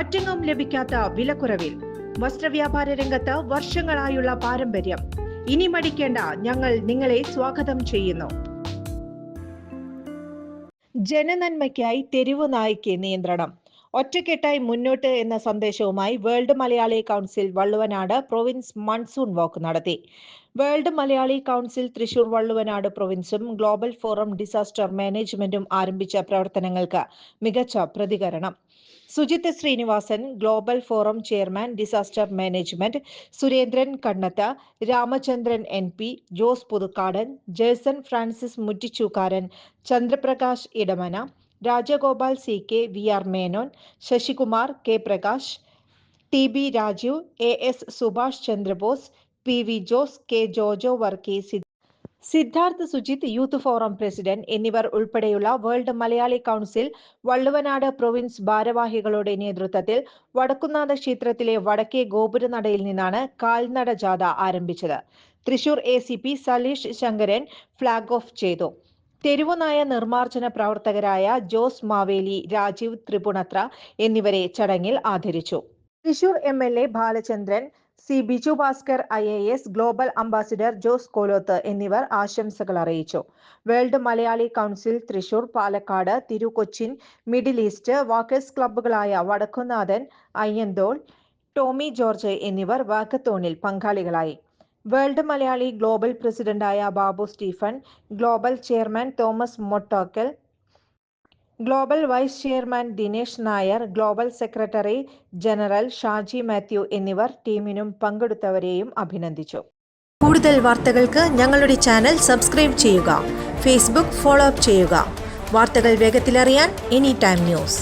മറ്റെങ്ങും ലഭിക്കാത്ത വിലക്കുറവിൽ. വസ്ത്രവ്യാപാര രംഗത്ത് വർഷങ്ങളായുള്ള പാരമ്പര്യം. ഇനി മടിക്കേണ്ട ഞങ്ങൾ നിങ്ങളെ സ്വാഗതം ചെയ്യുന്നു. ജനനന്മയ്ക്കായി തെരുവു നായ്ക്ക് നിയന്ത്രണം. ഒറ്റക്കെട്ടായി മുന്നോട്ട് എന്ന സന്ദേശവുമായി world Malayali council Valluvanad province monsoon walk നടത്തി. വേൾഡ് മലയാളി കൗൺസിൽ തൃശൂർ വള്ളുവനാട് പ്രൊവിൻസും ഗ്ലോബൽ ഫോറം ഡിസാസ്റ്റർ മാനേജ്മെന്റും ആരംഭിച്ച പ്രവർത്തനങ്ങൾക്ക് മികച്ച പ്രതികരണം. Sujith Sreenivasan global forum chairman disaster management Surendran Kannath Ramachandran N P Jose Puthukkadan Jerson Francis Muttichukkaran Chandraprakash Edamana Rajagopal C K V R Menon Sasikumar K Prakash T B Rajeev A S Subhash Chandrabose P V Jose K Jojo Varkey Siddharth Sujith youth forum president എന്നിവർ ഉൾപ്പെടെയുള്ള world Malayali council Valluvanad province ഭാരവാഹികളുടെ നേതൃത്വത്തിൽ വടക്കുന്നാഥ ക്ഷേത്രത്തിലെ വടക്കേ ഗോപുരനടയിൽ നിന്നാണ് കാൽനട ജാഥ ആരംഭിച്ചത്. Thrissur A C P Saleesh Sankaran flag off ചെയ്തു. തെരുവുനായ നിർമ്മാർജന പ്രവർത്തകരായ ജോസ് മാവേലി രാജീവ് ത്രിപുണത്ര എന്നിവരെ ചടങ്ങിൽ ആദരിച്ചു. Thrissur M L A Balachandran C Biju Bhaskar I A S global ambassador Jose Kolothu എന്നിവർ ആശംസകൾ അറിയിച്ചു. World Malayali council Thrissur Palakkad Thirucochin middle east walkers ക്ലബ്ബുകളായ Vadakkunathan Ayyanthole Tomy George എന്നിവർ വാക്കത്തോണിൽ പങ്കാളികളായി. വേൾഡ് മലയാളി ഗ്ലോബൽ പ്രസിഡന്റായ Babu Stephen global chairman Thomas Mottokkal global vice chairman Dinesh Nair global secretary general Shaji Mathew എന്നിവർ ടീമിനും പങ്കെടുത്തവരെയും അഭിനന്ദിച്ചു. കൂടുതൽ വാർത്തകൾക്ക് ഞങ്ങളുടെ ചാനൽ സബ്സ്ക്രൈബ് ചെയ്യുക ഫേസ്ബുക്ക് ഫോളോ അപ്പ് ചെയ്യുക. വാർത്തകൾ വേഗത്തിലറിയാൻ എനി ടൈം ന്യൂസ്.